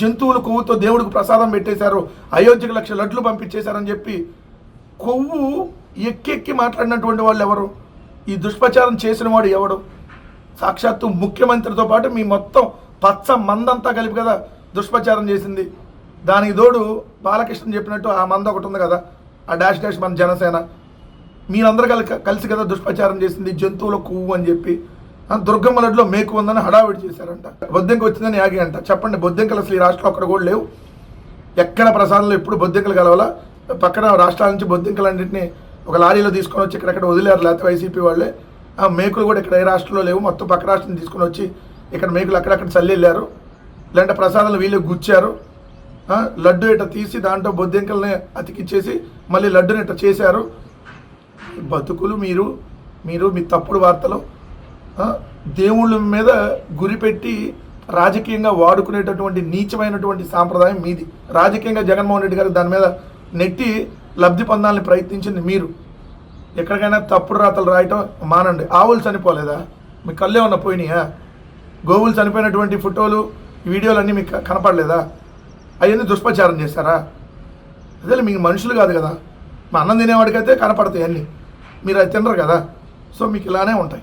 జంతువుల కొవ్వుతో దేవుడికి ప్రసాదం పెట్టేశారు. అయోధ్యకు లక్ష లడ్లు పంపించేశారని చెప్పి కొవ్వు ఎక్కెక్కి మాట్లాడినటువంటి వాళ్ళు ఎవరు? ఈ దుష్ప్రచారం చేసిన వాడు ఎవడు? సాక్షాత్తు ముఖ్యమంత్రితో పాటు మీ మొత్తం పచ్చ మందంతా కలిపి కదా దుష్ప్రచారం చేసింది. దానికి తోడు బాలకృష్ణ చెప్పినట్టు ఆ మంద ఒకటి ఉంది కదా ఆ డాష్ డాష్ మన జనసేన. మీరందరూ కలిసి కలిసి కదా దుష్ప్రచారం చేసింది జంతువుల కొవ్వు అని చెప్పి. దుర్గమ్మలడ్లో దుర్గమ్మ మేకు ఉందని హడావిడి చేశారంట. బొద్దెంక వచ్చిందని యాగి అంట. చెప్పండి బొద్దెంకలు అసలు ఈ రాష్ట్రంలో ఒక్కడ కూడా లేవు? ఎక్కడ ప్రసాదంలో ఎప్పుడు బొద్దింకలు కలవాలా? పక్కన రాష్ట్రాల నుంచి బొద్దెంకలన్నింటినీ ఒక లారీలో తీసుకొని వచ్చి ఇక్కడెక్కడ వదిలేరు లేకపోతే వైసీపీ వాళ్ళే. ఆ మేకులు కూడా ఇక్కడ ఏ రాష్ట్రంలో లేవు? మొత్తం పక్క రాష్ట్రం తీసుకొని వచ్చి ఇక్కడ మేకులు అక్కడక్కడ చల్లెళ్ళారు. లేదంటే ప్రసాదాలు వీళ్ళు గుచ్చారు. లడ్డు ఇట్ట తీసి దాంట్లో బొద్దెంకల్ని అతికిచ్చేసి మళ్ళీ లడ్డుని ఇట్ట చేశారు. బతుకులు మీరు మీరు మీ తప్పుడు వార్తలు దేవుళ్ళ మీద గురిపెట్టి రాజకీయంగా వాడుకునేటటువంటి నీచమైనటువంటి సాంప్రదాయం మీది. రాజకీయంగా జగన్మోహన్ రెడ్డి గారు దాని మీద నెట్టి లబ్ధి పొందాలని ప్రయత్నించింది మీరు. ఎక్కడికైనా తప్పుడు రాతలు రాయటం మానండి. ఆవులు చనిపోలేదా? మీ కళ్ళే ఉన్న పోయినాయా? గోవులు చనిపోయినటువంటి ఫోటోలు వీడియోలు అన్నీ మీకు కనపడలేదా? అవన్నీ దుష్ప్రచారం చేశారా? అదే మీకు మనుషులు కాదు కదా. మా అన్నం తినేవాడికైతే కనపడతాయి అన్నీ. మీరు అది తినరు కదా. సో మీకు ఇలానే ఉంటాయి.